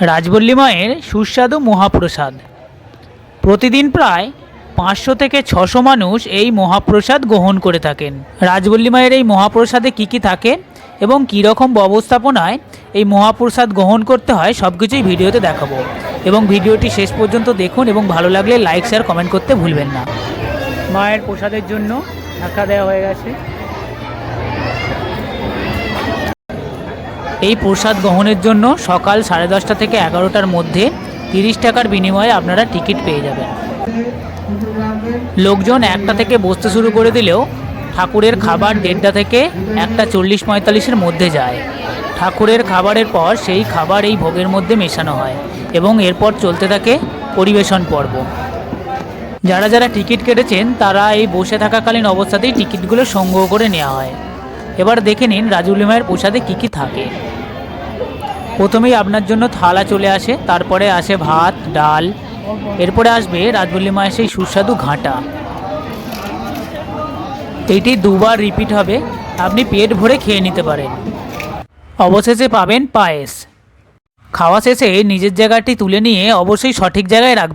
রাজবল্লী মায়ের সুস্বাদু মহাপ্রসাদ। প্রতিদিন প্রায় পাঁচশো থেকে ছশো মানুষ এই মহাপ্রসাদ গ্রহণ করে থাকেন। রাজবল্লী মায়ের এই মহাপ্রসাদে কী কী থাকে এবং কী রকম ব্যবস্থাপনায় এই মহাপ্রসাদ গ্রহণ করতে হয় সব কিছুই ভিডিওতে দেখাবো। এবং ভিডিওটি শেষ পর্যন্ত দেখুন এবং ভালো লাগলে লাইক, শেয়ার, কমেন্ট করতে ভুলবেন না। মায়ের প্রসাদের জন্য ঢাকা দেওয়া হয়ে গেছে। এই প্রসাদ গ্রহণের জন্য সকাল সাড়ে দশটা থেকে এগারোটার মধ্যে তিরিশ টাকার বিনিময়ে আপনারা টিকিট পেয়ে যাবেন। লোকজন একটা থেকে বসতে শুরু করে দিলেও ঠাকুরের খাবার দেড়টা থেকে একটা চল্লিশ পঁয়তাল্লিশের মধ্যে যায়। ঠাকুরের খাবারের পর সেই খাবার এই ভোগের মধ্যে মেশানো হয় এবং এরপর চলতে থাকে পরিবেশন পর্ব। যারা যারা টিকিট কেটেছেন তারা এই বসে থাকাকালীন অবস্থাতেই টিকিটগুলো সংগ্রহ করে নেওয়া হয়। এবার দেখে নিন রাজুলি মায়ের প্রসাদে কী কী থাকে। প্রথমেই আপনার জন্য থালা চলে আসে, তারপরে আসে ভাত, ডাল, এরপরে আসবে রাজবল্লী মায়ের সেই সুস্বাদু ঘাঁটা। এইটি দুবার রিপিট হবে, আপনি পেট ভরে খেয়ে নিতে পারেন। অবশেষে পাবেন পায়েস। খাওয়া শেষে নিজের জায়গাটি তুলে নিয়ে অবশ্যই সঠিক জায়গায় রাখবেন।